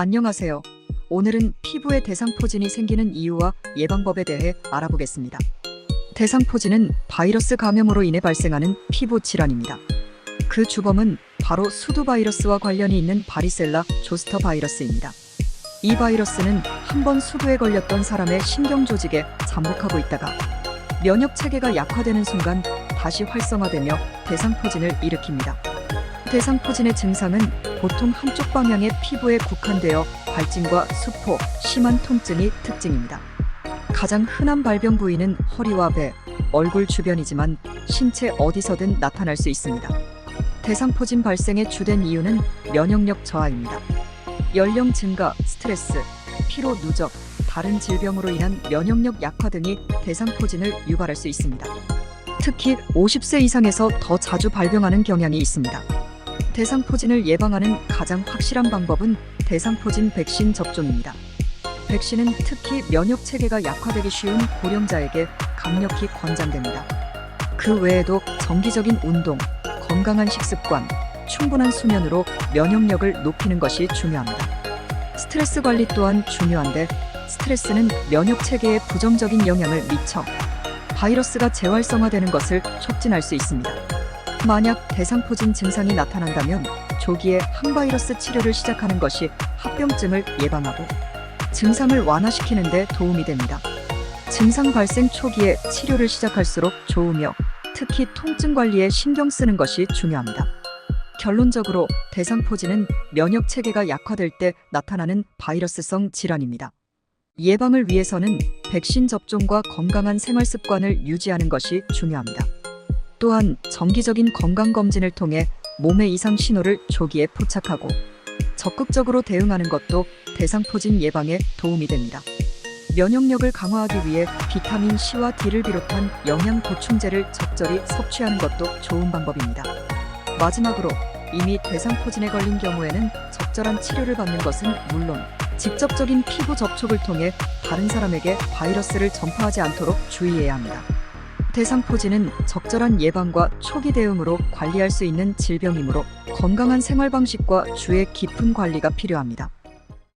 안녕하세요. 오늘은 피부에 대상포진이 생기는 이유와 예방법에 대해 알아보겠습니다. 대상포진은 바이러스 감염으로 인해 발생하는 피부 질환입니다. 그 주범은 바로 수두 바이러스와 관련이 있는 바리셀라 조스터 바이러스입니다. 이 바이러스는 한 번 수두에 걸렸던 사람의 신경 조직에 잠복하고 있다가 면역 체계가 약화되는 순간 다시 활성화되며 대상포진을 일으킵니다. 대상포진의 증상은 보통 한쪽 방향의 피부에 국한되어 발진과 수포, 심한 통증이 특징입니다. 가장 흔한 발병 부위는 허리와 배, 얼굴 주변이지만 신체 어디서든 나타날 수 있습니다. 대상포진 발생의 주된 이유는 면역력 저하입니다. 연령 증가, 스트레스, 피로 누적, 다른 질병으로 인한 면역력 약화 등이 대상포진을 유발할 수 있습니다. 특히 50세 이상에서 더 자주 발병하는 경향이 있습니다. 대상포진을 예방하는 가장 확실한 방법은 대상포진 백신 접종입니다. 백신은 특히 면역 체계가 약화되기 쉬운 고령자에게 강력히 권장됩니다. 그 외에도 정기적인 운동, 건강한 식습관, 충분한 수면으로 면역력을 높이는 것이 중요합니다. 스트레스 관리 또한 중요한데 스트레스는 면역 체계에 부정적인 영향을 미쳐 바이러스가 재활성화되는 것을 촉진할 수 있습니다. 만약 대상포진 증상이 나타난다면 조기에 항바이러스 치료를 시작하는 것이 합병증을 예방하고 증상을 완화시키는 데 도움이 됩니다. 증상 발생 초기에 치료를 시작할수록 좋으며 특히 통증 관리에 신경 쓰는 것이 중요합니다. 결론적으로 대상포진은 면역 체계가 약화될 때 나타나는 바이러스성 질환입니다. 예방을 위해서는 백신 접종과 건강한 생활 습관을 유지하는 것이 중요합니다. 또한 정기적인 건강검진을 통해 몸의 이상 신호를 조기에 포착하고 적극적으로 대응하는 것도 대상포진 예방에 도움이 됩니다. 면역력을 강화하기 위해 비타민 C와 D를 비롯한 영양 보충제를 적절히 섭취하는 것도 좋은 방법입니다. 마지막으로 이미 대상포진에 걸린 경우에는 적절한 치료를 받는 것은 물론 직접적인 피부 접촉을 통해 다른 사람에게 바이러스를 전파하지 않도록 주의해야 합니다. 대상포진은 적절한 예방과 초기 대응으로 관리할 수 있는 질병이므로 건강한 생활 방식과 주의 깊은 관리가 필요합니다.